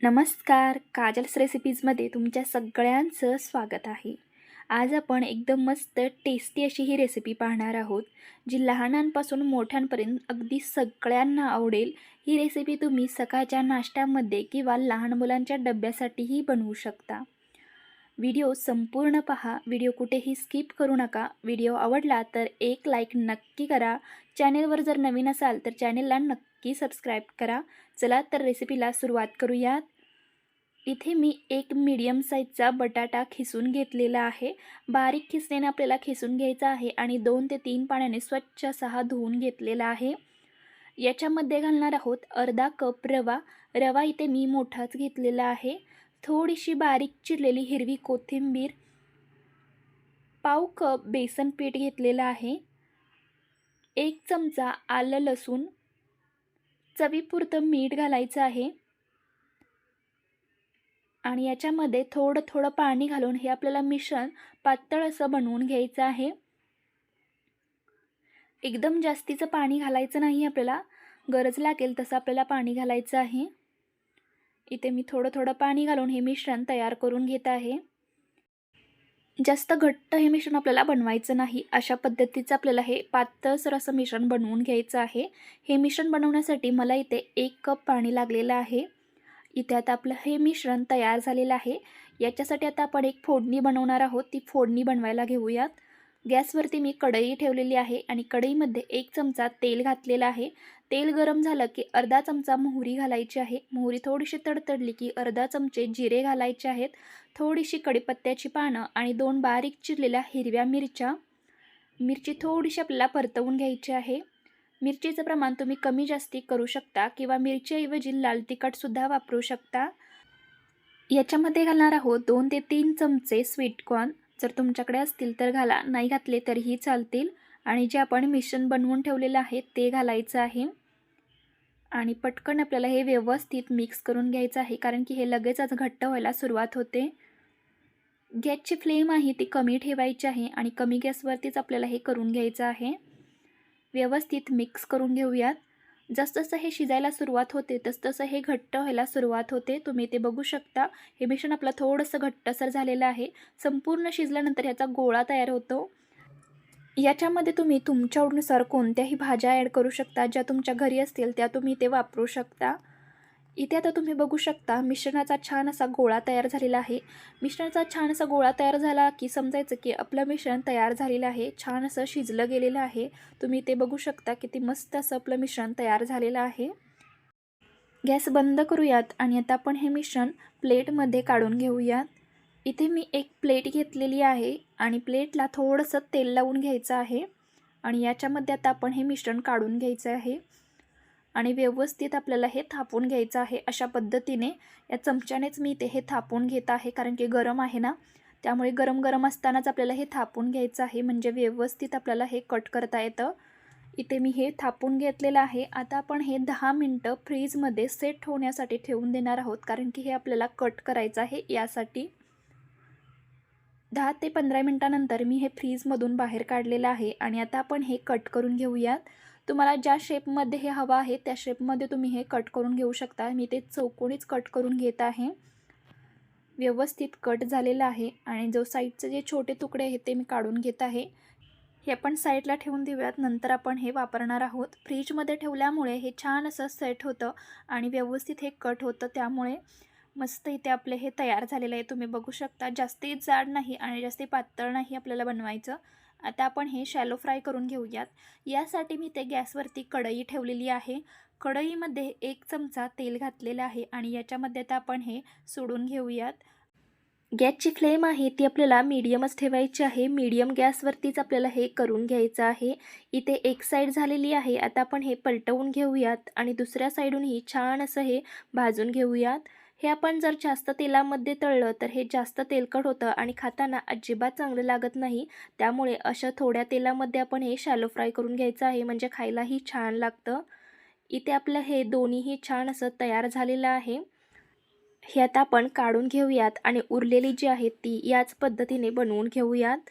नमस्कार काजल्स रेसिपीजमध्ये तुमच्या सगळ्यांचं स्वागत आहे. आज आपण एकदम मस्त टेस्टी अशी ही रेसिपी पाहणार आहोत जी लहानांपासून मोठ्यांपर्यंत अगदी सगळ्यांना आवडेल. ही रेसिपी तुम्ही सकाळच्या नाश्त्यामध्ये किंवा लहान मुलांच्या डब्यासाठीही बनवू शकता. व्हिडिओ संपूर्ण पहा व्हिडिओ कुठेही स्किप करू नका. व्हिडिओ आवडला तर एक लाईक नक्की करा. चॅनेलवर जर नवीन असाल तर चॅनेलला नक्की सबस्क्राईब करा. चला तर रेसिपीला सुरुवात करूयात. इथे मी एक मीडियम साईजचा बटाटा खिसून घेतलेला आहे. बारीक खिसण्याने आपल्याला खिसून घ्यायचा आहे आणि दोन ते तीन पाण्याने स्वच्छ सहा धुवून घेतलेला आहे. याच्यामध्ये घालणार आहोत अर्धा कप रवा. रवा इथे मी मोठाच घेतलेला आहे. थोडीशी बारीक चिरलेली हिरवी कोथिंबीर. पाव कप बेसन पीठ घेतलेलं आहे. एक चमचा आलं लसूण. चवीपुरतं मीठ घालायचं आहे. आणि याच्यामध्ये थोडं थोडं पाणी घालून हे आपल्याला मिश्रण पातळ असं बनवून घ्यायचं आहे. एकदम जास्तीचं पाणी घालायचं नाही आपल्याला. गरज लागेल तसं आपल्याला पाणी घालायचं आहे. इथे मी थोडं थोडं पाणी घालून हे मिश्रण तयार करून घेत आहे. जास्त घट्ट हे मिश्रण आपल्याला बनवायचं नाही. अशा पद्धतीचं आपल्याला हे पातळसर असं मिश्रण बनवून घ्यायचं आहे. हे मिश्रण बनवण्यासाठी मला इथे एक कप पाणी लागलेलं आहे. इथे आता आपलं हे मिश्रण तयार झालेलं आहे. याच्यासाठी आता आपण एक फोडणी बनवणार आहोत. ती फोडणी बनवायला घेऊयात. गॅसवरती मी कढई ठेवलेली आहे आणि कढईमध्ये एक चमचा तेल घातलेलं आहे. तेल गरम झालं की अर्धा चमचा मोहरी घालायची आहे. मोहरी थोडीशी तडतडली की अर्धा चमचे जिरे घालायचे आहेत. थोडीशी कडीपत्त्याची पानं आणि दोन बारीक चिरलेल्या हिरव्या मिरच्या. मिरची थोडीशी आपल्याला परतवून घ्यायची आहे. मिरचीचं प्रमाण तुम्ही कमी जास्ती करू शकता किंवा मिरचीऐवजी लाल तिखटसुद्धा वापरू शकता. याच्यामध्ये घालणार आहोत दोन ते तीन चमचे स्वीटकॉर्न जर तुमच्याकडे असतील तर घाला. नाही घातले तरीही चालतील. आणि जे आपण मिश्रण बनवून ठेवलेलं आहे ते घालायचं आहे. आणि पटकन आपल्याला हे व्यवस्थित मिक्स करून घ्यायचं आहे कारण की हे लगेचच घट्ट व्हायला सुरुवात होते. गॅसची फ्लेम आहे ती कमी ठेवायची आहे आणि कमी गॅसवरतीच आपल्याला हे करून घ्यायचं आहे. व्यवस्थित मिक्स करून घेऊयात. जसजसं हे शिजायला सुरुवात होते तसतसं हे घट्ट व्हायला सुरुवात होते. तुम्ही ते बघू शकता. हे मिश्रण आपलं थोडंसं घट्टसर झालेलं आहे. संपूर्ण शिजल्यानंतर ह्याचा गोळा तयार होतो. याच्यामध्ये तुम्ही तुमच्या आवडीनुसार कोणत्याही भाज्या ॲड करू शकता. ज्या तुमच्या घरी असतील त्या तुम्ही ते वापरू शकता. इथे आता तुम्ही बघू शकता मिश्रणाचा छान असा गोळा तयार झालेला आहे. मिश्रणाचा छान असा गोळा तयार झाला की समजायचं की आपलं मिश्रण तयार झालेलं आहे छान असं शिजलं गेलेलं आहे. तुम्ही ते बघू शकता किती मस्त असं आपलं मिश्रण तयार झालेलं आहे. गॅस बंद करूयात आणि आता आपण हे मिश्रण प्लेटमध्ये काढून घेऊयात. इथे मी एक प्लेट घेतलेली आहे आणि प्लेटला थोडंसं तेल लावून घ्यायचं आहे. आणि याच्यामध्ये आता आपण हे मिश्रण काढून घ्यायचं आहे. आणि व्यवस्थित आपल्याला हे थापून घ्यायचं आहे अशा पद्धतीने. या चमच्यानेच मी ते हे थापून घेत आहे कारण की गरम आहे ना. त्यामुळे गरम गरम असतानाच आपल्याला हे थापून घ्यायचं आहे म्हणजे व्यवस्थित आपल्याला हे कट करता येतं. इथे मी हे थापून घेतलेलं आहे. आता आपण हे दहा मिनटं फ्रीजमध्ये सेट होण्यासाठी ठेवून देणार आहोत कारण की हे आपल्याला कट करायचं आहे यासाठी. दहा ते पंधरा मिनटानंतर मी हे फ्रीजमधून बाहेर काढलेलं आहे आणि आता आपण हे कट करून घेऊयात. तुम्हाला ज्या शेपमध्ये हे हवं आहे त्या शेपमध्ये तुम्ही हे कट करून घेऊ शकता. मी ते चौकोनीच कट करून घेत आहे. व्यवस्थित कट झालेलं आहे आणि जो साईडचे जे छोटे तुकडे आहेत ते मी काढून घेत आहे. हे आपण साईडला ठेवून देऊयात. नंतर आपण हे वापरणार आहोत. फ्रीजमध्ये ठेवल्यामुळे हे छान असं सेट होतं आणि व्यवस्थित हे कट होतं. त्यामुळे मस्त इथे आपले हे तयार झालेलं आहे. तुम्ही बघू शकता. जास्ती जाड नाही आणि जास्ती पातळ नाही आपल्याला बनवायचं. आता आपण हे शॅलो फ्राय करून घेऊयात. यासाठी मी ते गॅसवरती कढई ठेवलेली आहे. कढईमध्ये एक चमचा तेल घातलेलं आहे आणि याच्यामध्ये आता आपण हे सोडून घेऊयात. गॅसची फ्लेम आहे ती आपल्याला मीडियमच ठेवायची आहे. मीडियम गॅसवरतीच आपल्याला हे करून घ्यायचं आहे. इथे एक साईड झालेली आहे. आता आपण हे पलटवून घेऊयात आणि दुसऱ्या साईडूनही छान असं हे भाजून घेऊयात. हे आपण जर जास्त तेलामध्ये तळलं तर हे जास्त तेलकट होतं आणि खाताना अजिबात चांगलं लागत नाही. त्यामुळे अशा थोड्या तेलामध्ये आपण हे शॅलो फ्राय करून घ्यायचं आहे म्हणजे खायलाही छान लागतं. इथे आपलं हे दोन्हीही छान असं तयार झालेलं आहे. हे आता आपण काढून घेऊयात आणि उरलेली जी आहे ती याच पद्धतीने बनवून घेऊयात.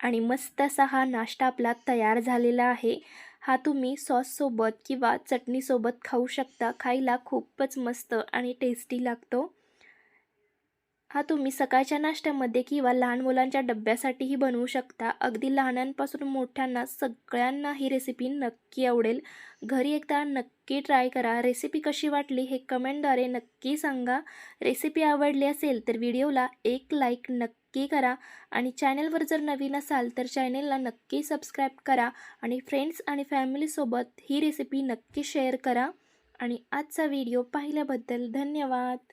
आणि मस्त असा हा नाश्ता आपला तयार झालेला आहे. हा तुम्ही सॉससोबत किंवा चटणीसोबत खाऊ शकता. खायला खूपच मस्त आणि टेस्टी लागतो. हा तुम्ही सकाळच्या नाश्त्यामध्ये किंवा लहान मुलांच्या डब्यासाठीही बनवू शकता. अगदी लहानांपासून मोठ्यांना सगळ्यांना ही रेसिपी नक्की आवडेल. घरी एकदा नक्की ट्राय करा. रेसिपी कशी वाटली हे कमेंटद्वारे नक्की सांगा. रेसिपी आवडली असेल तर व्हिडिओला एक लाईक नक्की करा. आणि चॅनलवर जर नवीन असाल तर चॅनेलला नक्की सबस्क्राईब करा. आणि फ्रेंड्स आणि फॅमिलीसोबत ही रेसिपी नक्की शेअर करा. आणि आजचा व्हिडिओ पाहिल्याबद्दल धन्यवाद.